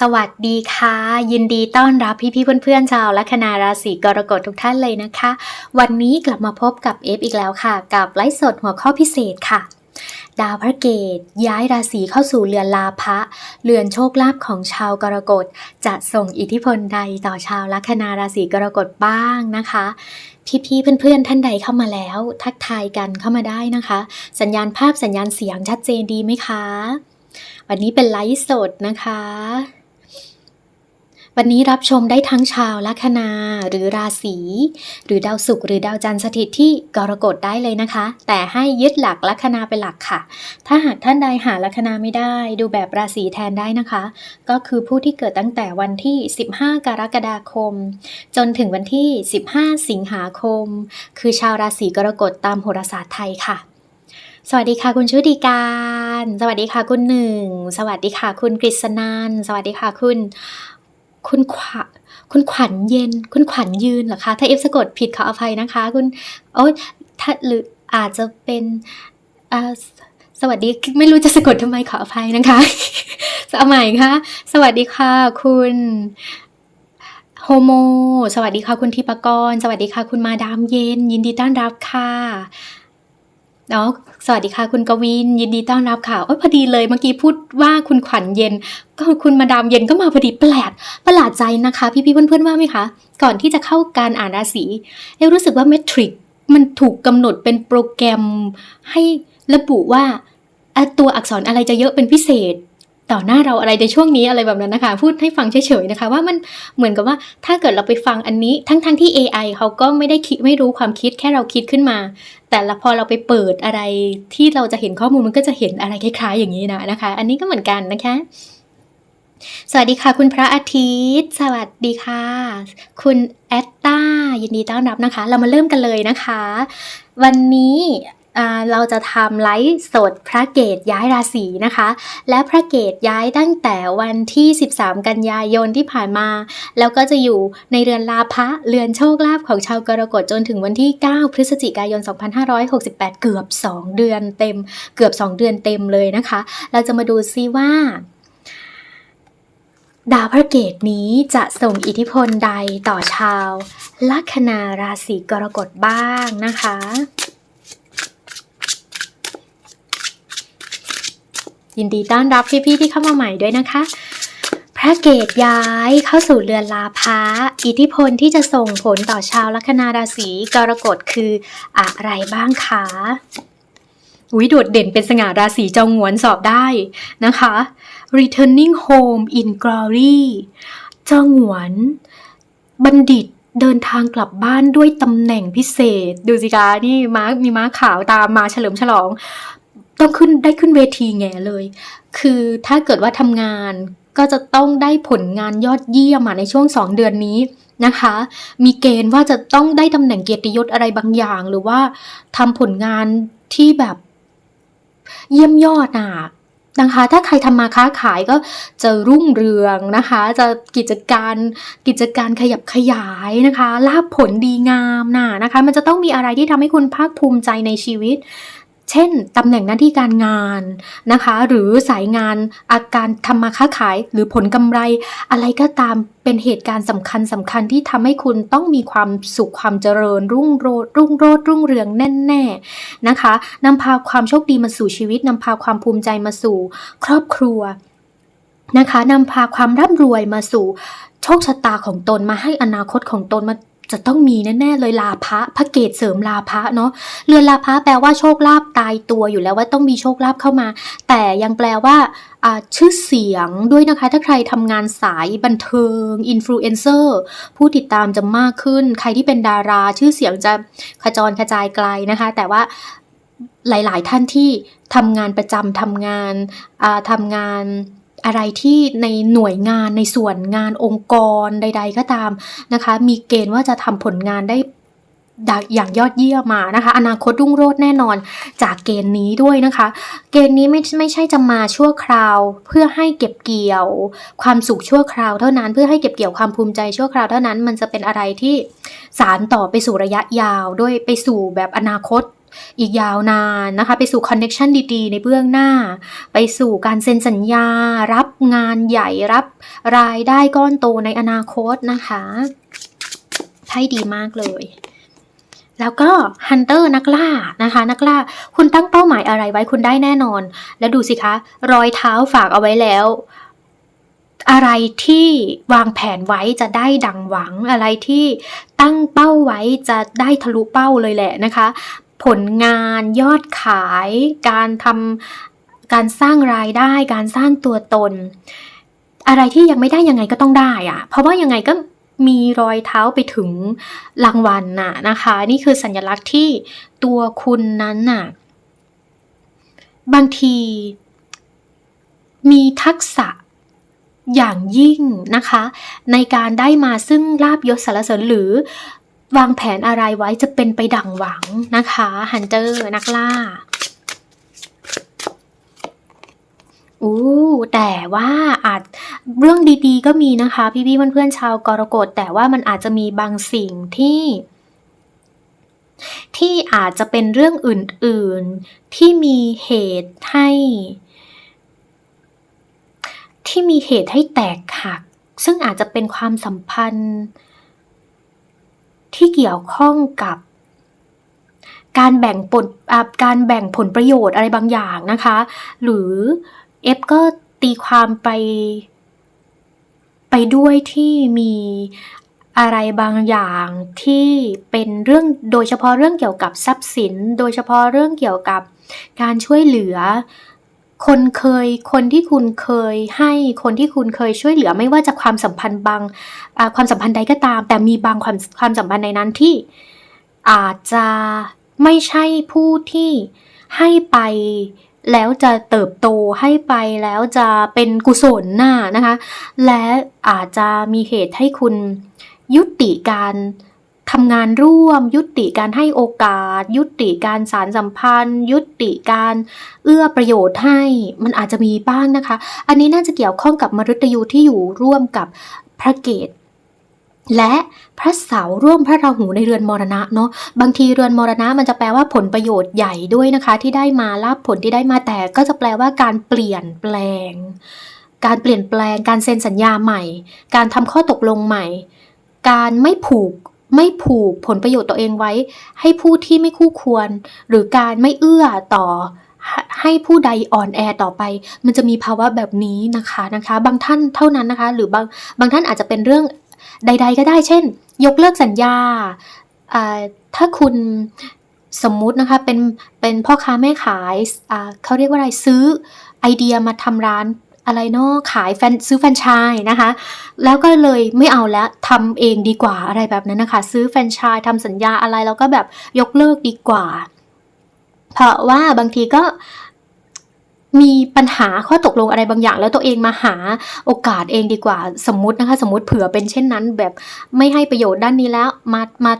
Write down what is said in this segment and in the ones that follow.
สวัสดีค่ะ ยินดีต้อนรับพี่ๆเพื่อนๆชาวลัคนาราศีกรกฎทุกท่านเลยนะคะ วันนี้กลับมาพบกับเอฟอีกแล้วค่ะ กับไลฟ์สดหัวข้อพิเศษค่ะ ดาวพระเกตย้ายราศีเข้าสู่เรือนลาภะเรือนโชคลาภของชาวกรกฎจะส่งอิทธิพลใดต่อชาวลัคนาราศีกรกฎบ้างนะคะพี่ๆเพื่อนๆท่านใดเข้ามาแล้ว ทักทายกันเข้ามาได้นะคะ สัญญาณภาพสัญญาณเสียงชัดเจนดีไหมคะ วันนี้เป็นไลฟ์สดนะคะ วันนี้รับชมได้ทั้งชาวลัคนาหรือราศีหรือดาวศุกร์หรือดาวจันทร์สถิตที่กรกฎได้เลยนะคะ แต่ให้ยึดหลักลัคนาเป็นหลักค่ะ ถ้าหากท่านใดหาลัคนาไม่ได้ ดูแบบราศีแทนได้นะคะ ก็คือผู้ที่เกิดตั้งแต่วันที่ 15 กรกฎาคม จนถึงวันที่ 15 สิงหาคม คือชาวราศีกรกฎตามโหราศาสตร์ไทยค่ะสวัสดีค่ะคุณชุติการ สวัสดีค่ะคุณหนึ่ง สวัสดีค่ะคุณกฤษนัน สวัสดีค่ะคุณ คุณขวะคุณขวัญเย็น คุณขวัญยืนเหรอคะ ถ้าเอฟสะกดผิดขออภัยนะคะ คุณโอ๊ยถ้าหรืออาจจะเป็นสวัสดีไม่รู้จะสะกดทำไมขออภัยนะคะสมัยค่ะ สวัสดีค่ะ คุณโฮโม สวัสดีค่ะคุณทิปกร สวัสดีค่ะคุณมาดามเย็น ยินดีต้อนรับค่ะ เนาะสวัสดีค่ะคุณกวิน ยินดีต้อนรับค่ะโอ้ยพอดีเลยเมื่อกี้พูดว่าคุณขวัญเย็น ก็คุณมาดามเย็นก็มาพอดีแปลกประหลาดใจนะคะ พี่ๆเพื่อนๆว่าไหมคะ ก่อนที่จะเข้าการอ่านราศีเอรู้สึกว่าเมทริกมันถูกกำหนดเป็นโปรแกรมให้ระบุว่าตัวอักษรอะไรจะเยอะเป็นพิเศษ ต่อหน้าเราอะไรในช่วงนี้อะไรแบบนั้นนะคะ พูดให้ฟังเฉยๆนะคะ ว่ามันเหมือนกับว่าถ้าเกิดเราไปฟังอันนี้ทั้งๆที่ AI เขาก็ไม่ได้คิดไม่รู้ความคิดแค่เราคิดขึ้นมา แต่ละพอเราไปเปิดอะไรที่เราจะเห็นข้อมูลมันก็จะเห็นอะไรคล้ายๆ อย่างนี้นะนะคะ อันนี้ก็เหมือนกันนะคะ สวัสดีค่ะ คุณพระอาทิตย์ สวัสดีค่ะ คุณแอตตายินดีต้อนรับนะคะ เรามาเริ่มกันเลยนะคะ วันนี้ เราจะทำไลฟ์สดพระเกตย้ายราศีนะคะ และพระเกตย้ายตั้งแต่วันที่ 13 กันยายนที่ผ่านมา แล้วก็จะอยู่ในเรือนลาภะเรือนโชคลาภของชาวกรกฎจนถึงวันที่ 9 พฤศจิกายน 2568 เกือบ 2 เดือนเต็ม เกือบ 2 เดือนเต็มเลยนะคะ เราจะมาดูซิว่าดาวพระเกตนี้จะส่งอิทธิพลใดต่อชาว ลัคนาราศีกรกฎบ้างนะคะ ยินดีต้อนรับพี่ๆที่เข้ามาใหม่ด้วยนะคะ พระเกตย้ายเข้าสู่เรือนลาภะอิทธิพลที่จะส่งผลต่อชาวลัคนาราศีกรกฎคืออะไรบ้างคะอุ้ยโดดเด่นเป็นสง่าราศีเจ้าหงวนสอบได้นะคะ returning home in glory เจ้าหงวน บัณฑิตเดินทางกลับบ้านด้วยตำแหน่งพิเศษ ดูสิคะนี่ม้ามีม้าขาวตามมาเฉลิมฉลอง ต้องขึ้นได้ขึ้นเวทีแง่เลย คือถ้าเกิดว่าทำงานก็จะต้องได้ผลงานยอดเยี่ยมในช่วงสองเดือนนี้นะคะ มีเกณฑ์ว่าจะต้องได้ตำแหน่งเกียรติยศอะไรบางอย่าง หรือว่าทำผลงานที่แบบเยี่ยมยอดอะนะคะ ถ้าใครทำมาค้าขายก็จะรุ่งเรืองนะคะ จะกิจการกิจการขยับขยายนะคะลาบผลดีงามน่ะนะคะ มันจะต้องมีอะไรที่ทำให้คุณภาคภูมิใจในชีวิต เช่นตำแหน่งหน้าที่การงานนะคะ หรือสายงานอาการทำมาค้าขายหรือผลกำไร อะไรก็ตามเป็นเหตุการณ์สำคัญสำคัญที่ทำให้คุณต้องมีความสุขความเจริญ รุ่งโรจน์รุ่งโรจน์รุ่งเรืองแน่ๆนะคะนำพาความโชคดีมาสู่ชีวิตนำพาความภูมิใจมาสู่ ครอบครัวนะคะนำพาความร่ำรวยมาสู่โชคชะตาของตนมาให้อนาคตของตนมา จะต้องมีแน่ๆเลยลาภะพระเกตเสริมลาภะเนาะเรือนลาภะแปลว่าโชคลาภตายตัวอยู่แล้วว่าต้องมีโชคลาภเข้ามา แต่ยังแปลว่าชื่อเสียงด้วยนะคะ ถ้าใครทำงานสายบันเทิงอินฟลูเอนเซอร์ผู้ติดตามจะมากขึ้น ใครที่เป็นดาราชื่อเสียงจะขจรกระจายไกลนะคะ แต่ว่าหลาย ๆ ท่านที่ทำงานประจำทำงานอ่าทำงาน อะไรที่ในหน่วยงานในส่วนงานองค์กรใด ๆ ก็ตามนะคะ มีเกณฑ์ว่าจะทำผลงานได้อย่างยอดเยี่ยมมานะคะ อนาคตรุ่งโรจน์แน่นอนจากเกณฑ์นี้ด้วยนะคะ เกณฑ์นี้ไม่ไม่ใช่จะมาชั่วคราวเพื่อให้เก็บเกี่ยว ความสุขชั่วคราวเท่านั้น เพื่อให้เก็บเกี่ยวความภูมิใจชั่วคราวเท่านั้น มันจะเป็นอะไรที่สารต่อไปสู่ระยะยาว ด้วยไปสู่แบบอนาคต อีกยาวนานนะคะ ไปสู่คอนเน็ชันดีๆ ในเบื้องหน้า ไปสู่การเซ็นสัญญา รับงานใหญ่รับรายได้ก้อนโตในอนาคตนะคะไพ่ดีมากเลย แล้วก็ฮันเตอร์นักล่านะคะ นักล่า คุณตั้งเป้าหมายอะไรไว้คุณได้แน่นอน แล้วดูสิคะ รอยเท้าฝากเอาไว้แล้ว อะไรที่วางแผนไว้จะได้ดังหวังอะไรที่ตั้งเป้าไว้จะได้ทะลุเป้าเลยแหละนะคะ ผลงานยอดขาย การทำการสร้างรายได้ การสร้างตัวตน อะไรที่ยังไม่ได้ยังไงก็ต้องได้อะเพราะว่ายังไงก็มีรอยเท้าไปถึงรางวัลน่ะนะคะ นี่คือสัญลักษณ์ที่ตัวคุณนั้นน่ะ บางที มีทักษะอย่างยิ่งนะคะ ในการได้มาซึ่งลาบยศสารเสริญหรือ วางแผนอะไรไว้จะเป็นไปดังหวังนะคะฮันเตอร์นักล่าอู้แต่ว่าอาจเรื่องดีๆ ก็มีนะคะ พี่ๆเพื่อนๆชาวกรกฎแต่ว่ามันอาจจะมีบางสิ่งที่ที่อาจจะเป็นเรื่องอื่น ๆ ที่มีเหตุให้ ที่มีเหตุให้แตกหัก ซึ่งอาจจะเป็นความสัมพันธ์ ที่เกี่ยวข้องกับ การแบ่งผลการแบ่งผลประโยชน์อะไรบางอย่างนะคะ หรือเอฟก็ตีความไป ไปด้วยที่มีอะไรบางอย่างที่เป็นเรื่องโดยเฉพาะเรื่องเกี่ยวกับทรัพย์สิน โดยเฉพาะเรื่องเกี่ยวกับการช่วยเหลือ คนเคยคนที่คุณเคยให้คนที่คุณเคยช่วยเหลือไม่ว่าจะความสัมพันธ์บางความสัมพันธ์ใดก็ตาม แต่มีบางความความสัมพันธ์ในนั้นที่อาจจะไม่ใช่ผู้ที่ให้ไปแล้วจะเติบโตให้ไปแล้วจะเป็นกุศลหน่ะนะคะ และอาจจะมีเหตุให้คุณยุติการ ทำงานร่วม ยุติการให้โอกาส ยุติการสารสัมพันธ์ ยุติการเอื้อประโยชน์ให้มันอาจจะมีบ้างนะคะ อันนี้น่าจะเกี่ยวข้องกับมฤตยูที่อยู่ร่วมกับพระเกตและพระเสาร์ร่วมพระราหูในเรือนมรณะเนาะบางทีเรือนมรณะมันจะแปลว่าผลประโยชน์ใหญ่ด้วยนะคะ ที่ได้มาลาบผลที่ได้มาแต่ก็จะแปลว่าการเปลี่ยนแปลง การเปลี่ยนแปลง การเซ็นสัญญาใหม่ การทำข้อตกลงใหม่ การไม่ผูก ไม่ผูกผลประโยชน์ตัวเองไว้ ให้ผู้ที่ไม่คู่ควร หรือการไม่เอื้อต่อให้ผู้ใดอ่อนแอต่อไป มันจะมีภาวะแบบนี้นะคะนะคะ บางท่านเท่านั้นนะคะ หรือบางบางท่านอาจจะเป็นเรื่องใด ๆ ก็ได้ เช่น ยกเลิกสัญญา ถ้าคุณสมมุตินะคะเป็นเป็นพ่อค้าแม่ขายเขาเรียกว่าอะไรซื้อไอเดียมาทำร้าน อะไรเนาะขายแฟนซื้อแฟรนไชส์นะคะ แล้วก็เลยไม่เอาแล้วทำเองดีกว่าอะไรแบบนั้นนะคะ ซื้อแฟรนไชส์ทำสัญญาอะไรแล้วก็แบบยกเลิกดีกว่า เพราะว่าบางทีก็มีปัญหาข้อตกลงอะไรบางอย่าง แล้วตัวเองมาหาโอกาสเองดีกว่าสมมตินะคะ สมมติเผื่อเป็นเช่นนั้น แบบไม่ให้ประโยชน์ด้านนี้แล้วมามา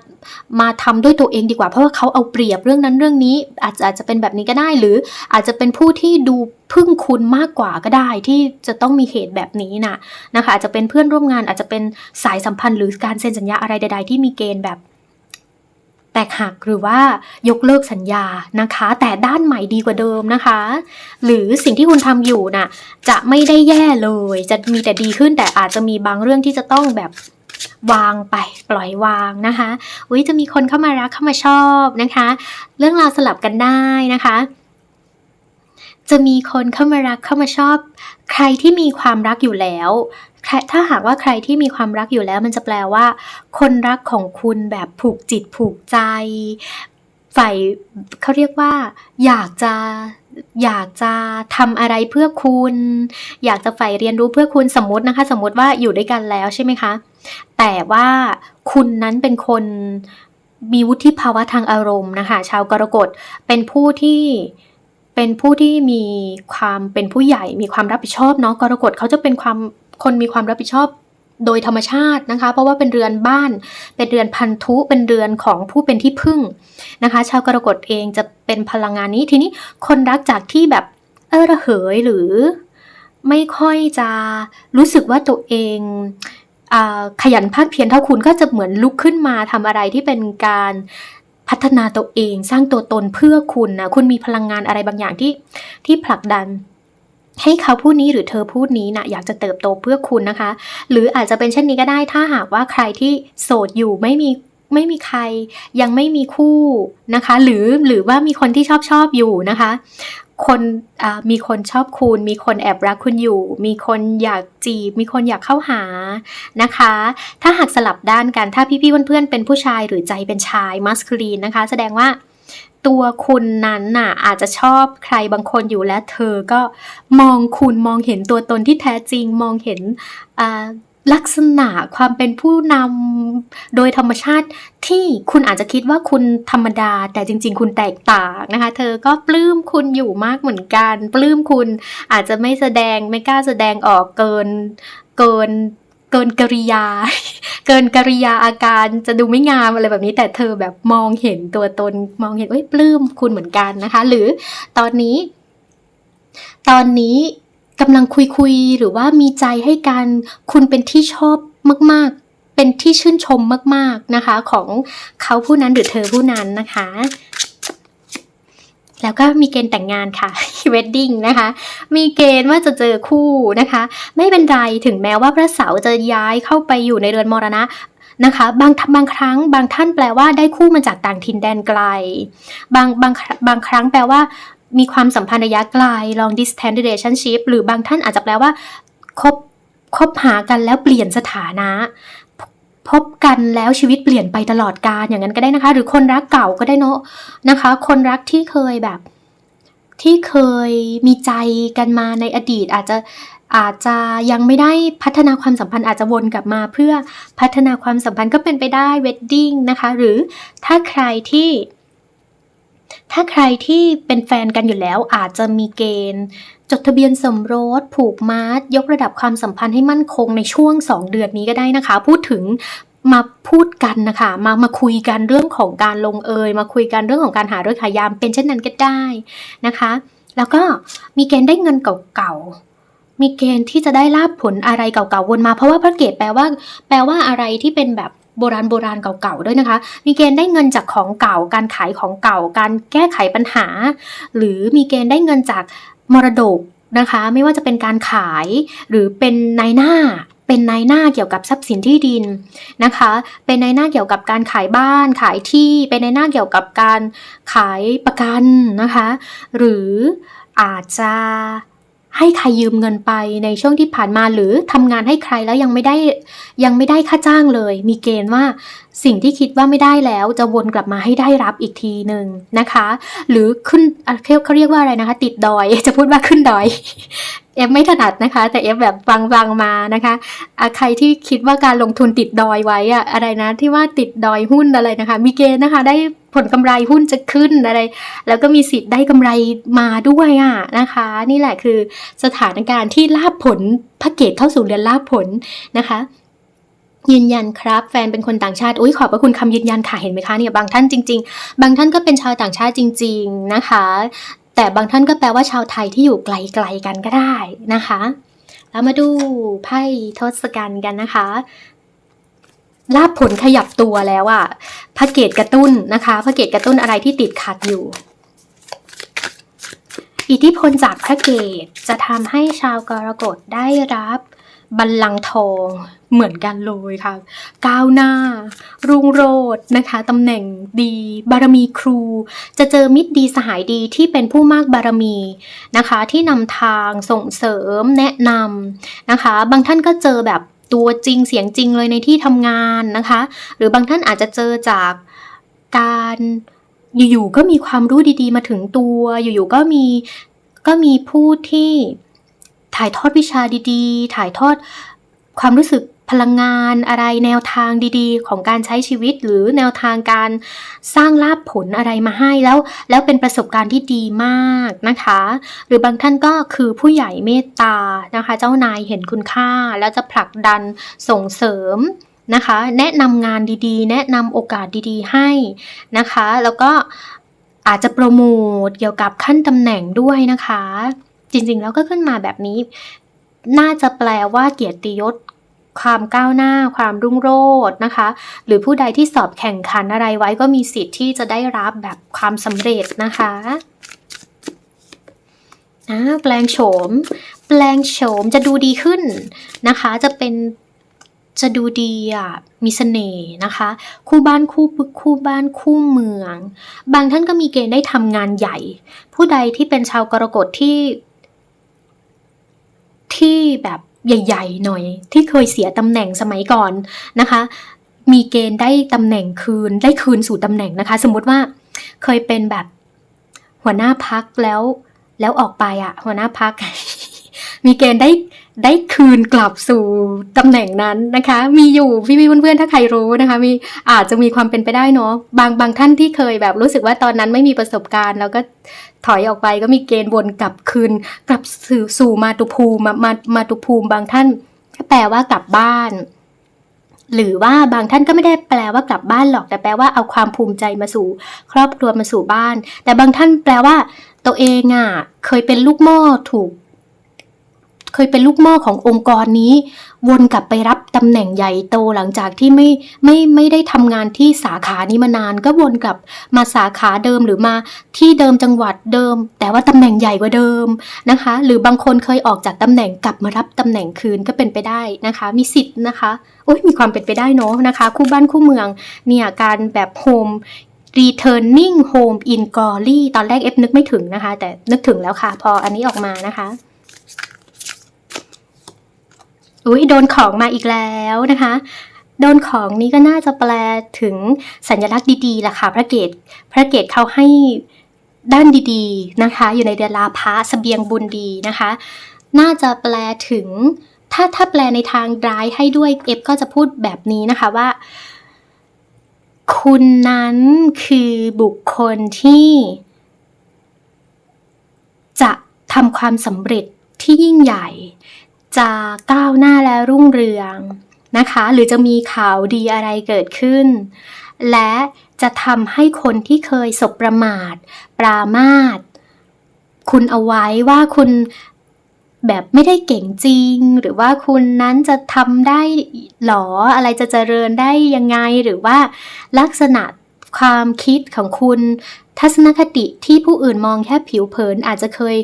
มาทำด้วยตัวเองดีกว่าเพราะว่าเขาเอาเปรียบเรื่องนั้นเรื่องนี้ อาจจะอาจจะเป็นแบบนี้ก็ได้ หรืออาจจะเป็นผู้ที่ดู พึ่งคุณมากกว่าก็ได้ที่จะต้องมีเหตุแบบนี้นะนะคะ อาจจะเป็นเพื่อนร่วมงานอาจจะเป็นสายสัมพันธ์หรือการเซ็นสัญญาอะไรใด ๆ ที่มีเกณฑ์แบบแตกหักหรือว่ายกเลิกสัญญานะคะ แต่ด้านใหม่ดีกว่าเดิมนะคะ หรือสิ่งที่คุณทำอยู่น่ะจะไม่ได้แย่เลย จะมีแต่ดีขึ้นแต่อาจจะมีบางเรื่องที่จะต้องแบบวางไปปล่อยวางนะคะอุ้ยจะมีคนเข้ามารักเข้ามาชอบนะคะ เรื่องราวสลับกันได้นะคะ จะมีคนเข้ามารักเข้ามาชอบ ใครที่มีความรักอยู่แล้วถ้าหากว่าใครที่มีความรักอยู่แล้ว มันจะแปลว่า คนรักของคุณแบบผูกจิตผูกใจฝ่ายเขาเรียกว่า อยากจะอยากจะทำอะไรเพื่อคุณ อยากจะใฝ่เรียนรู้เพื่อคุณสมมตินะคะ สมมติว่าอยู่ด้วยกันแล้วใช่ไหมคะ แต่ว่าคุณนั้นเป็นคนมีวุฒิภาวะทางอารมณ์นะคะ ชาวกรกฎเป็นผู้ที่ เป็นผู้ที่มีความเป็นผู้ใหญ่มีความรับผิดชอบเนาะกรกฎเขาจะเป็นความคนมีความรับผิดชอบโดยธรรมชาตินะคะ เพราะว่าเป็นเรือนบ้าน เป็นเรือนพันธุเป็นเรือนของผู้เป็นที่พึ่งนะคะ ชาวกรกฎเองจะเป็นพลังงานนี้ทีนี้คนรักจากที่แบบเออระเหยหรือ ไม่ค่อยจะรู้สึกว่าตัวเองขยันภาคเพียรเท่าคุณก็จะเหมือนลุกขึ้นมาทำอะไรที่เป็นการ พัฒนาตัวเอง สร้างตัวตนเพื่อคุณนะคุณมีพลังงานอะไรบางอย่างที่ที่ผลักดัน ให้เขาผู้นี้หรือเธอผู้นี้นะอยากจะเติบโตเพื่อคุณนะคะ หรืออาจจะเป็นเช่นนี้ก็ได้ถ้าหากว่าใครที่โสดอยู่ไม่มีไม่มีใครยังไม่มีคู่นะคะ หรือหรือว่ามีคนที่ชอบชอบอยู่นะคะ คนมีคนชอบคุณ มีคนแอบรักคุณอยู่ มีคนอยากจีบ มีคนอยากเข้าหานะคะ ถ้าหากสลับด้านกันถ้าพี่ๆเพื่อนๆเป็นผู้ชายหรือใจเป็นชายมัสคูลีนนะคะ แสดงว่าตัวคุณนั้นน่ะอาจจะชอบใครบางคนอยู่และเธอก็มองคุณมองเห็นตัวตนที่แท้จริง มองเห็น ลักษณะความเป็นผู้นำโดยธรรมชาติที่คุณอาจจะคิดว่าคุณธรรมดา แต่จริง ๆ คุณแตกต่างนะคะ เธอก็ปลื้มคุณอยู่มากเหมือนกัน ปลื้มคุณอาจจะไม่แสดงไม่กล้าแสดงออกเกินเกินเกินกริยา เกินกริยาอาการจะดูไม่งามอะไรแบบนี้ แต่เธอแบบมองเห็นตัวตนมองเห็นเอ้ยปลื้มคุณเหมือนกันนะคะ หรือตอนนี้ ตอนนี้ กำลังคุยคุยหรือว่ามีใจให้กันคุณเป็นที่ชอบมาก ๆ เป็นที่ชื่นชมมาก ๆนะคะ ของเขาผู้นั้นหรือเธอผู้นั้นนะคะ แล้วก็มีเกณฑ์แต่งงานค่ะเวดดิ้งนะคะ มีเกณฑ์ว่าจะเจอคู่นะคะ ไม่เป็นไรถึงแม้ว่าพระเสาร์จะย้ายเข้าไปอยู่ในเรือนมรณะนะคะบางบางครั้งบางท่านแปลว่าได้คู่มาจากต่างถิ่นแดนไกล บางบางบางครั้งแปลว่า มีความสัมพันธ์ระยะไกล long distance relationship หรือบางท่านอาจจะแปลว่าคบคบหากันแล้วเปลี่ยนสถานะพบกันแล้วชีวิตเปลี่ยนไปตลอดกาลอย่างนั้นก็ได้นะคะ หรือคนรักเก่าก็ได้เนอะนะคะ คนรักที่เคยแบบ ที่เคยมีใจกันมาในอดีต อาจจะอาจจะยังไม่ได้พัฒนาความสัมพันธ์อาจจะวนกลับมาเพื่อพัฒนาความสัมพันธ์ก็เป็นไปได้เวดดิ้งนะคะ หรือถ้าใครที่ ถ้าใครที่เป็นแฟนกันอยู่แล้วอาจจะมีเกณฑ์ จดทะเบียนสมรส ผูกมัดยกระดับความสัมพันธ์ให้มั่นคงในช่วง 2 เดือนนี้ก็ได้นะคะ พูดถึงมาพูดกันนะคะมามาคุยกันเรื่องของการลงเอย มาคุยกันเรื่องของการหาเรื่องขายาม เป็นเช่นนั้นก็ได้นะคะ แล้วก็มีเกณฑ์ได้เงินเก่าๆมีเกณฑ์ที่จะได้ลาบผลอะไรเก่าๆวนมาเพราะว่าพระเกตแปลว่า แปลว่าอะไรที่เป็นแบบ โบราณโบราณเก่าๆด้วยนะคะ มีเกณฑ์ได้เงินจากของเก่า การขายของเก่า การแก้ไขปัญหา หรือมีเกณฑ์ได้เงินจากมรดกนะคะ ไม่ว่าจะเป็นการขายหรือเป็นนายหน้าเป็นนายหน้าเกี่ยวกับทรัพย์สินที่ดินนะคะ เป็นนายหน้าเกี่ยวกับการขายบ้าน ขายที่ เป็นนายหน้าเกี่ยวกับการขายประกันนะคะ หรืออาจจะ ให้ใครยืมเงินไปในช่วงที่ผ่านมาหรือทำงานให้ใครแล้วยังไม่ได้ยังไม่ได้ค่าจ้างเลย มีเกณฑ์ว่าสิ่งที่คิดว่าไม่ได้แล้วจะวนกลับมาให้ได้รับอีกทีหนึ่งนะคะ หรือขึ้นเขาเรียกว่าอะไรนะคะ ติดดอยจะพูดว่าขึ้นดอย เอฟไม่ถนัดนะคะ แต่เอฟแบบฟังฟังๆมานะคะะใครที่คิดว่าการลงทุนติดดอยไว้อะอะไรนะที่ว่าติดดอยหุ้นอะไรนะคะ มีเกณฑ์นะคะได้ผลกำไรหุ้นจะขึ้นอะไร แล้วก็มีสิทธิ์ได้กำไรมาด้วยอะนะคะ นี่แหละคือสถานการณ์ที่ลาบผลพระเกตเข้าสู่เรือนลาบผลนะคะยืนยันครับ แฟนเป็นคนต่างชาติอุ้ยขอบพระคุณคำยืนยันค่ะเห็นไหมคะเนี่ยบางท่านจริง ๆ บางท่านก็เป็นชาวต่างชาติจริง ๆนะคะ แต่บางท่านก็แปลว่าชาวไทยที่อยู่ไกลๆกันก็ได้นะคะ แล้วมาดูไพ่ทศกัณฐ์กันนะคะลาบผลขยับตัวแล้วอะพระเกตกระตุ้นนะคะพระเกตกระตุ้นอะไรที่ติดขัดอยู่ อิทธิพลจากพระเกตจะทำให้ชาวกรกฎได้รับ บัลลังก์ทองเหมือนกันเลยค่ะ ก้าวหน้า รุ่งโรจน์นะคะตำแหน่งดี บารมีครู จะเจอมิตรดีสหายดีที่เป็นผู้มากบารมีนะคะ ที่นำทางส่งเสริมแนะนำนะคะ บางท่านก็เจอแบบตัวจริงเสียงจริงเลยในที่ทำงานนะคะ หรือบางท่านอาจจะเจอจากการอยู่ๆก็มีความรู้ดีๆ มาถึงตัว อยู่ๆก็มีก็มีผู้ที่ ถ่ายทอดวิชาดีๆ ถ่ายทอดความรู้สึกพลังงานอะไรแนวทางดีๆ ของการใช้ชีวิตหรือแนวทางการสร้างลาภผลอะไรมาให้แล้ว แล้วเป็นประสบการณ์ที่ดีมากนะคะ หรือบางท่านก็คือผู้ใหญ่เมตตานะคะ เจ้านายเห็นคุณค่า แล้วจะผลักดันส่งเสริมนะคะ แนะนำงานดีๆ แนะนำโอกาสดีๆ ให้นะคะ แล้วก็อาจจะโปรโมทเกี่ยวกับขั้นตำแหน่งด้วยนะคะ จริงๆ แล้วก็ขึ้นมาแบบนี้ น่าจะแปลว่าเกียรติยศความก้าวหน้า ความรุ่งโรจน์นะคะ หรือผู้ใดที่สอบแข่งขันอะไรไว้ก็มีสิทธิ์ที่จะได้รับแบบความสำเร็จนะคะอ่าแปลงโฉม แปลงโฉมจะดูดีขึ้นนะคะ จะเป็นจะดูดีอะมีเสน่ห์นะคะ คู่บ้านคู่ปึกคู่บ้านคู่เมือง บางท่านก็มีเกณฑ์ได้ทำงานใหญ่ ผู้ใดที่เป็นชาวกรกฎที่ ที่แบบใหญ่ ๆ หน่อย ที่เคยเสียตำแหน่งสมัยก่อนนะคะ มีเกณฑ์ได้ตำแหน่งคืนได้คืนสู่ตำแหน่งนะคะ สมมุติว่าเคยเป็นแบบหัวหน้าพักแล้วแล้วออกไปอะหัวหน้าพัก มีเกณฑ์ได้ ได้คืนกลับสู่ตำแหน่งนั้นนะคะ มีอยู่พี่พี่ๆเพื่อนๆถ้าใครรู้นะคะ มีอาจจะมีความเป็นไปได้เนาะบางบางท่านที่เคยแบบรู้สึกว่าตอนนั้นไม่มีประสบการณ์ แล้วก็ถอยออกไปก็มีเกณฑ์วนกลับคืน กลับสู่สู่มาตุภูมิมามามาตุภูมิบางท่านก็แปลว่ากลับบ้าน หรือว่าบางท่านก็ไม่ได้แปลว่ากลับบ้านหรอกแต่แปลว่าเอาความภูมิใจมาสู่ ครอบครัวมาสู่บ้าน แต่บางท่านแปลว่า ตัวเองอะเคยเป็นลูกหม้อถูก เคยเป็นลูกหม้อขององค์กรนี้ วนกลับไปรับตำแหน่งใหญ่โตหลังจากที่ไม่ไม่ไม่ได้ทำงานที่สาขานี้มานาน ก็วนกลับมาสาขาเดิมหรือมาที่เดิมจังหวัดเดิม แต่ว่าตำแหน่งใหญ่กว่าเดิมนะคะ หรือบางคนเคยออกจากตำแหน่งกลับมารับตำแหน่งคืนก็เป็นไปได้นะคะ มีสิทธิ์นะคะโอ้ยมีความเป็นไปได้เนาะนะคะ คู่บ้านคู่เมืองเนี่ยการแบบโฮม returning home in glory ตอนแรกเอฟนึกไม่ถึงนะคะ แต่นึกถึงแล้วค่ะ พออันนี้ออกมานะคะ อุ้ยโดนของมาอีกแล้วนะคะ โดนของนี้ก็น่าจะแปลถึงสัญลักษณ์ดีๆล่ะค่ะ พระเกตพระเกตเขาให้ด้านดีๆนะคะ อยู่ในเดือนลาพะสเสบียงบุญดีนะคะ น่าจะแปลถึง ถ้าถ้าแปลในทางร้ายให้ด้วยเอฟก็จะพูดแบบนี้นะคะว่า คุณนั้นคือบุคคลที่ จะทำความสำเร็จที่ยิ่งใหญ่ จะก้าวหน้าและรุ่งเรืองนะคะ หรือจะมีข่าวดีอะไรเกิดขึ้น และจะทำให้คนที่เคยสบประมาท ปรามาทคุณเอาไว้ว่าคุณแบบไม่ได้เก่งจริง หรือว่าคุณนั้นจะทำได้หรออะไรจะเจริญได้ยังไง หรือว่าลักษณะความคิดของคุณ ทัศนคติที่ผู้อื่นมองแค่ผิวเผินอาจจะเคย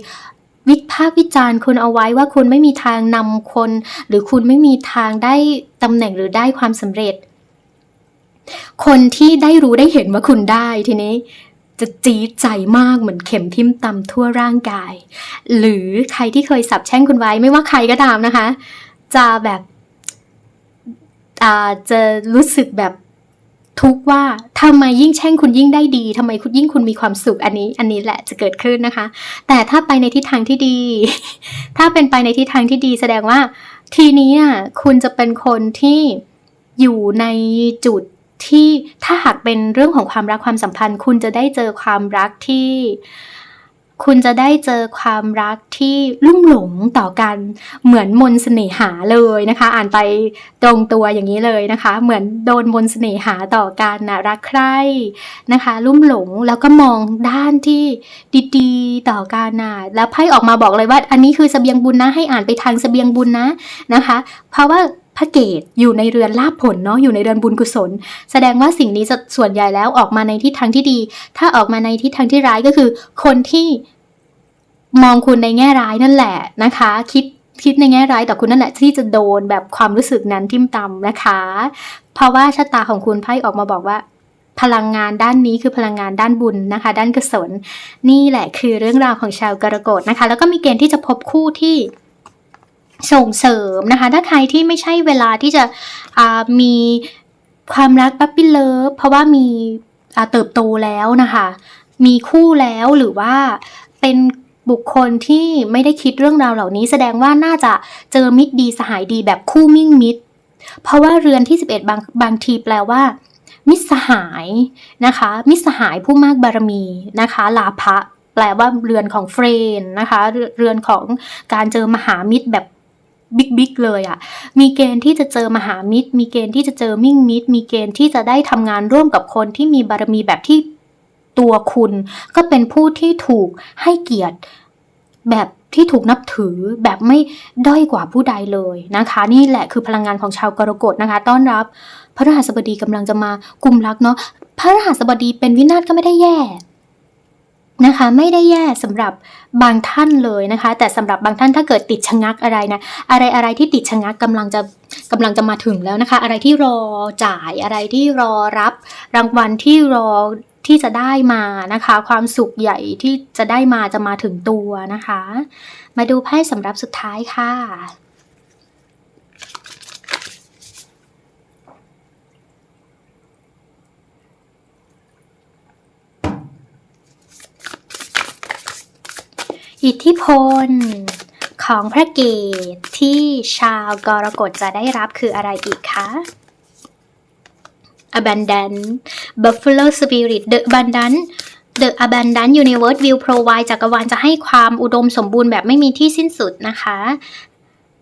วิพากษ์วิจารณ์คุณเอาไว้ว่าคุณไม่มีทางนำคน หรือคุณไม่มีทางได้ตำแหน่งหรือได้ความสำเร็จ คนที่ได้รู้ได้เห็นว่าคุณได้ทีนี้ จะจี๊ดใจมากเหมือนเข็มทิ่มตำทั่วร่างกาย หรือใครที่เคยสับแช่งคุณไว้ไม่ว่าใครก็ตามนะคะ จะแบบจะรู้สึกแบบ ทุกข์ว่าทำไมยิ่งแช่งคุณยิ่งได้ดีทำไมคุณยิ่งคุณมีความสุขอันนี้ อันนี้แหละจะเกิดขึ้นนะคะ แต่ถ้าไปในทิศทางที่ดี ถ้าเป็นไปในทิศทางที่ดีแสดงว่า ทีนี้อะคุณจะเป็นคนที่อยู่ในจุดที่ถ้าหากเป็นเรื่องของความรักความสัมพันธ์ คุณจะได้เจอความรักที่ คุณจะได้เจอความรักที่ลุ่มหลงต่อกันเหมือนมนต์เสน่หาเลยนะคะ อ่านไปตรงตัวอย่างนี้เลยนะคะ เหมือนโดนมนต์เสน่หาต่อกันนะรักใคร่นะคะ ลุ่มหลงแล้วก็มองด้านที่ดีๆต่อกันนะแล้วไพ่ออกมาบอกเลยว่า อันนี้คือเสบียงบุญนะให้อ่านไปทางเสบียงบุญนะนะคะ เพราะว่า พระเกตอยู่ในเรือนลาภผลเนาะอยู่ในเรือนบุญกุศล แสดงว่าสิ่งนี้จะส่วนใหญ่แล้วออกมาในทิศทางที่ดี ถ้าออกมาในทิศทางที่ร้ายก็คือ คนที่มองคุณในแง่ร้ายนั่นแหละนะคะ คิดคิดในแง่ร้ายต่อคุณนั่นแหละที่จะโดนแบบความรู้สึกนั้นทิ่มตำนะคะ เพราะว่าชะตาของคุณไพ่ออกมาบอกว่า พลังงานด้านนี้คือพลังงานด้านบุญนะคะ ด้านกุศลนี่แหละคือเรื่องราวของชาวกรกฎนะคะ แล้วก็มีเกณฑ์ที่จะพบคู่ที่ ส่งเสริมนะคะ ถ้าใครที่ไม่ใช่เวลาที่จะมีความรักปั๊ปปี้เลิฟเพราะว่ามีเติบโตแล้วนะคะ มีคู่แล้วหรือว่าเป็นบุคคลที่ไม่ได้คิดเรื่องราวเหล่านี้ แสดงว่าน่าจะเจอมิตรดีสหายดีแบบคู่มิ่งมิตร เพราะว่าเรือนที่ 11 บางบางทีแปลว่า มิตรสหายนะคะ มิตรสหายผู้มากบารมีนะคะ ลาภะแปลว่าเรือนของเฟรนนะคะ เรือนของการเจอมหามิตรแบบ บิ๊กบิ๊กเลยอะ่ะ มีเกณฑ์ที่จะเจอมหามิตร มีเกณฑ์ที่จะเจอมิ่งมิตร มีเกณฑ์ที่จะได้ทำงานร่วมกับคนที่มีบารมีแบบที่ตัวคุณ ก็เป็นผู้ที่ถูกให้เกียรติแบบที่ถูกนับถือแบบไม่ด้อยกว่าผู้ใดเลยนะคะ นี่แหละคือพลังงานของชาวกรกฎนะคะ ต้อนรับ พระรหัสบดีกำลังจะมากุมรักเนาะพระรหัสบดีเป็นวินาศก็ไม่ได้แย่ นะคะไม่ได้แย่สำหรับบางท่านเลยนะคะ แต่สำหรับบางท่านถ้าเกิดติดชะงักอะไรนะอะไรอะไรที่ติดชะงักกำลังจะกำลังจะมาถึงแล้วนะคะ อะไรที่รอจ่ายอะไรที่รอรับ รางวัลที่รอที่จะได้มานะคะ ความสุขใหญ่ที่จะได้มาจะมาถึงตัวนะคะ มาดูไพ่สำหรับสุดท้ายค่ะ อิทธิพล ของพระเกศที่ชาวกรกฎจะได้รับคืออะไรอีกคะ Abundant Buffalo Spirit The Abundant The Abundant Universe will provide จักรวาลจะให้ความอุดมสมบูรณ์แบบไม่มีที่สิ้นสุดนะคะ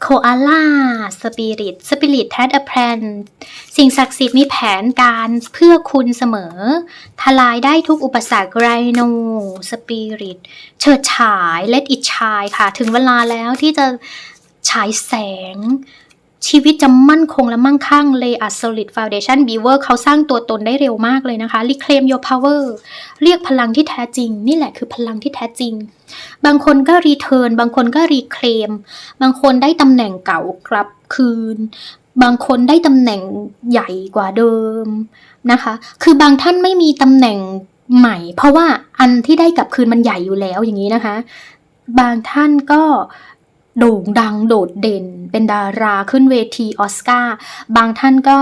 Koala Spirit Spirit had a plan สิ่งศักดิ์สิทธิ์มีแผนการเพื่อคุณเสมอ ทลายได้ทุกอุปสรรคไรโนสปิริตเฉิดฉายเลดอิชชายค่ะ ถึงเวลาแล้วที่จะฉายแสง ชีวิตจะมั่นคงและมั่งคั่ง lay a solid foundation beaver เขาสร้างตัวตนได้เร็วมากเลยนะคะ reclaim your power เรียกพลังที่แท้จริง นี่แหละคือพลังที่แท้จริง บางคนก็ return บางคนก็ reclaim บางคนได้ตำแหน่งเก่ากลับคืน บางคนได้ตำแหน่งใหญ่กว่าเดิมนะคะ คือบางท่านไม่มีตำแหน่งใหม่ เพราะว่าอันที่ได้กลับคืนมันใหญ่อยู่แล้วอย่างนี้นะคะ บางท่านก็ โด่งดังโดดเด่น เป็นดาราขึ้นเวทีออสการ์บางท่านก็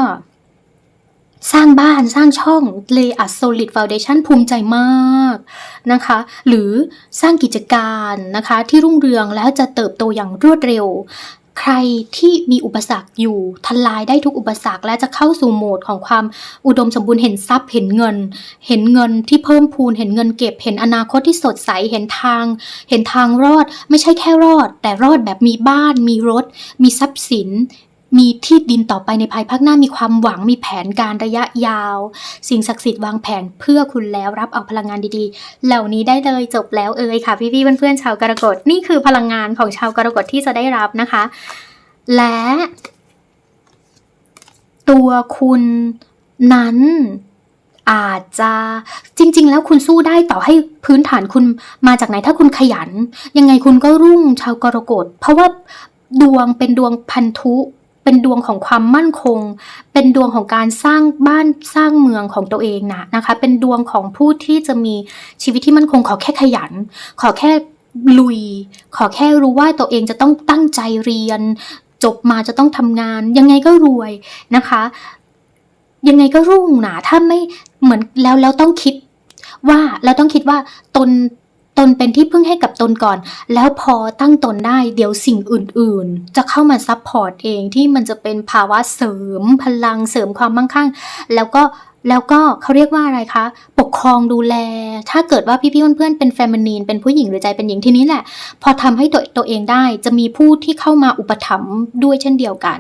สร้างบ้านสร้างช่องเลอาสโอลิดฟาวเดชั่นภูมิใจมากนะคะ หรือสร้างกิจการนะคะ ที่รุ่งเรืองแล้วจะเติบโตอย่างรวดเร็ว ใครที่มีอุปสรรคอยู่ทลายได้ทุกอุปสรรคและจะเข้าสู่โหมดของความอุดมสมบูรณ์เห็นทรัพย์เห็นเงิน เห็นเงินที่เพิ่มพูนเห็นเงินเก็บเห็นอนาคตที่สดใสเห็นทาง เห็นทางรอดไม่ใช่แค่รอด แต่รอดแบบมีบ้าน มีรถ มีทรัพย์สิน มีที่ดินต่อไปในภายภาคหน้ามีความหวังมีแผนการระยะยาว สิ่งศักดิ์สิทธิ์วางแผนเพื่อคุณแล้วรับเอาพลังงานดีๆ เหล่านี้ได้เลยจบแล้วเอ่ยค่ะ พี่ๆเพื่อนๆชาวกรกฎนี่คือพลังงานของชาวกรกฎที่จะได้รับนะคะ และ ตัวคุณนั้นอาจจะจริง ๆ แล้วคุณสู้ได้ต่อให้พื้นฐานคุณมาจากไหนถ้าคุณขยัน ยังไงคุณก็รุ่งชาวกรกฎเพราะว่าดวงเป็นดวงพันธุ เป็นดวงของความมั่นคง เป็นดวงของการสร้างบ้านสร้างเมืองของตัวเองนะนะคะ เป็นดวงของผู้ที่จะมีชีวิตที่มั่นคงขอแค่ขยัน ขอแค่ลุย ขอแค่รู้ว่าตัวเองจะต้องตั้งใจเรียน จบมาจะต้องทำงาน ยังไงก็รวยนะคะ ยังไงก็รุ่งนะถ้าไม่เหมือนแล้วแล้วต้องคิดว่าเราต้องคิดว่าตน ตนเป็นที่พึ่งให้กับตนก่อน แล้วพอตั้งตนได้เดี๋ยวสิ่งอื่นๆ จะเข้ามาซัพพอร์ตเองที่มันจะเป็นภาวะเสริมพลังเสริมความมั่งคั่ง แล้วก็ แล้วก็เขาเรียกว่าอะไรคะ ปกครองดูแล ถ้าเกิดว่าพี่ๆเพื่อนๆเป็นแฟมินีนเป็นผู้หญิงหรือใจเป็นหญิงทีนี้แหละ พอทำให้ตัวตัวเองได้จะมีผู้ที่เข้ามาอุปถัมภ์ด้วยเช่นเดียวกัน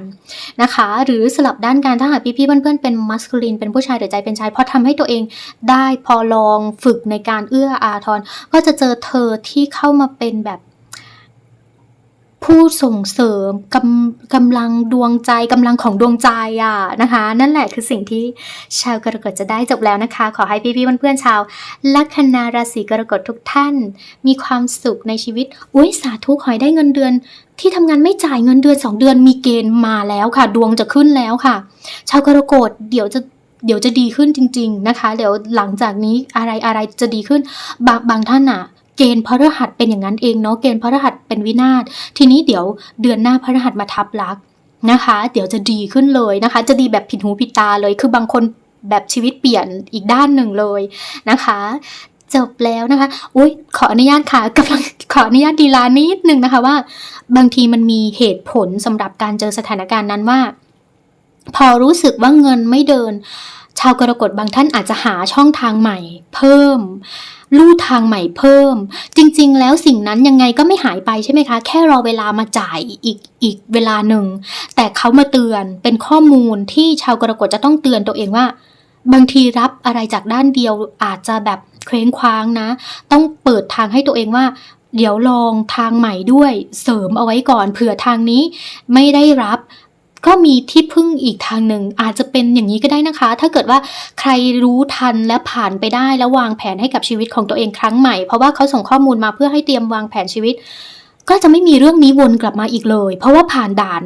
นะคะ หรือสลับด้านการถ้าหากพี่ๆเพื่อนๆเป็นมัสคูลินเป็นผู้ชายหรือใจเป็นชายพอทำให้ตัวเองได้พอลองฝึกในการเอื้ออาทรก็จะเจอเธอที่เข้ามาเป็นแบบ ผู้ส่งเสริมกำกำลังดวงใจกำลังของดวงใจอะนะคะ นั่นแหละคือสิ่งที่ชาวกรกฎจะได้จบแล้วนะคะ ขอให้พี่ๆเพื่อนๆชาวลัคนาราศีกรกฎทุกท่าน มีความสุขในชีวิตอุ้ยสาธุขอให้ได้เงินเดือน ที่ทำงานไม่จ่ายเงินเดือนสองเดือนมีเกณฑ์มาแล้วค่ะ ดวงจะขึ้นแล้วค่ะ ชาวกรกฎเดี๋ยวจะเดี๋ยวจะดีขึ้นจริง ๆนะคะ เดี๋ยวหลังจากนี้อะไรอะไรจะดีขึ้น บางบางท่านอะ เกณฑ์พระรหัสเป็นอย่างนั้นเองเนาะเกณฑ์พระรหัสเป็นวินาศทีนี้เดี๋ยวเดือนหน้าพระรหัสมาทับลักษ์นะคะ เดี๋ยวจะดีขึ้นเลยนะคะ จะดีแบบผิดหูผิดตาเลย คือบางคนแบบชีวิตเปลี่ยนอีกด้านหนึ่งเลยนะคะจบแล้วนะคะอุ้ยขออนุญาตค่ะกำลังขออนุญาตดีลานิดนึงนะคะว่า บางทีมันมีเหตุผลสำหรับการเจอสถานการณ์นั้นว่า พอรู้สึกว่าเงินไม่เดิน ชาวกรกฎบางท่านอาจจะหาช่องทางใหม่ เพิ่ม ลู่ทางใหม่เพิ่ม จริง ๆ แล้วสิ่งนั้นยังไงก็ไม่หายไปใช่ไหมคะ แค่รอเวลามาจ่ายอีกอีกเวลาหนึ่ง แต่เขามาเตือนเป็นข้อมูลที่ชาวกรกฎจะต้องเตือนตัวเองว่า บางทีรับอะไรจากด้านเดียวอาจจะแบบเคว้งคว้างนะ ต้องเปิดทางให้ตัวเองว่าเดี๋ยวลองทางใหม่ด้วยเสริมเอาไว้ก่อนเผื่อทางนี้ไม่ได้รับ ก็มีที่พึ่งอีกทางหนึ่งอาจจะเป็นอย่างนี้ก็ได้นะคะ ถ้าเกิดว่าใครรู้ทันและผ่านไปได้แล้ววางแผนให้กับชีวิตของตัวเองครั้งใหม่ เพราะว่าเขาส่งข้อมูลมาเพื่อให้เตรียมวางแผนชีวิต ก็จะไม่มีเรื่องนี้วนกลับมาอีกเลย เพราะว่าผ่านด่าน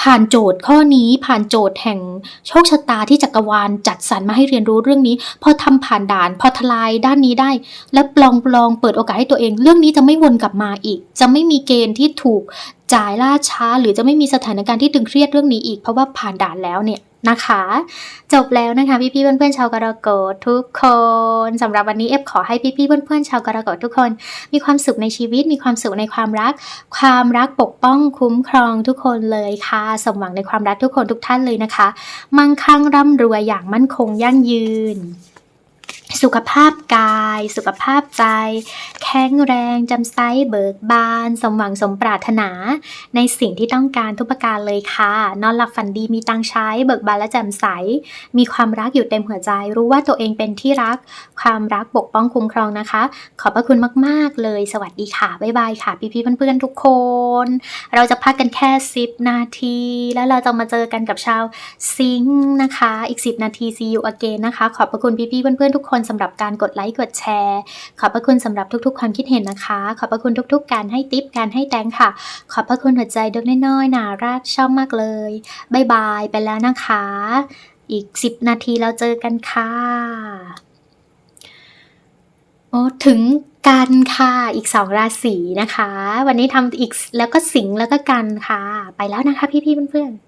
ผ่านโจทย์ข้อนี้ผ่านโจทย์แห่งโชคชะตาที่จักรวาลจัดสรรมาให้เรียนรู้เรื่องนี้ พอทำผ่านด่าน พอทลายด้านนี้ได้ และปลองปลองเปิดโอกาสให้ตัวเอง เรื่องนี้จะไม่วนกลับมาอีก จะไม่มีเกณฑ์ที่ถูก จ่ายล่าช้า หรือจะไม่มีสถานการณ์ที่ตึงเครียดเรื่องนี้อีก เพราะว่าผ่านด่านแล้วเนี่ยนะคะ จบแล้วนะคะพี่ๆเพื่อนๆชาวกรกฎทุกคนสำหรับวันนี้เอฟขอให้พี่ๆเพื่อนๆชาวกรกฎทุกคน มีความสุขในชีวิต มีความสุขในความรัก ความรักปกป้องคุ้มครองทุกคนเลยค่ะสมหวังในความรักทุกคนทุกท่านเลยนะคะ มั่งคั่งร่ำรวยอย่างมั่นคงยั่งยืน สุขภาพกาย สุขภาพใจ แข็งแรงจำไซเบิกบาน สมหวังสมปรารถนา ในสิ่งที่ต้องการทุกประการเลยค่ะ นอนหลับฝันดีมีตังใช้ เบิกบานและแจ่มใส มีความรักอยู่เต็มหัวใจ รู้ว่าตัวเองเป็นที่รัก ความรักปกป้องคุ้มครองนะคะ ขอบพระคุณมากๆเลย สวัสดีค่ะ บ๊ายบายค่ะ พี่ๆเพื่อนๆทุกคน เราจะพักกันแค่10นาที แล้วเราจะมาเจอกันกับชาวซิงนะคะ อีก 10 นาที see you again นะคะ ขอบพระคุณพี่ๆเพื่อนๆทุกคนสำหรับการกดไลค์กดแชร์ ขอบพระคุณสำหรับทุกๆ ความคิดเห็นนะคะ ขอบพระคุณทุกๆ การให้ติปการให้แตงค่ะ ขอบพระคุณหัวใจดวงน้อยๆน่ารักชอบมากเลยบายบายไปแล้วนะคะ อีก 10 นาทีเราเจอกันค่ะโอ้ถึงกันค่ะอีกสองราศีนะคะ วันนี้ทำอีกแล้วก็สิงแล้วก็กันค่ะ ไปแล้วนะคะพี่ๆเพื่อนๆ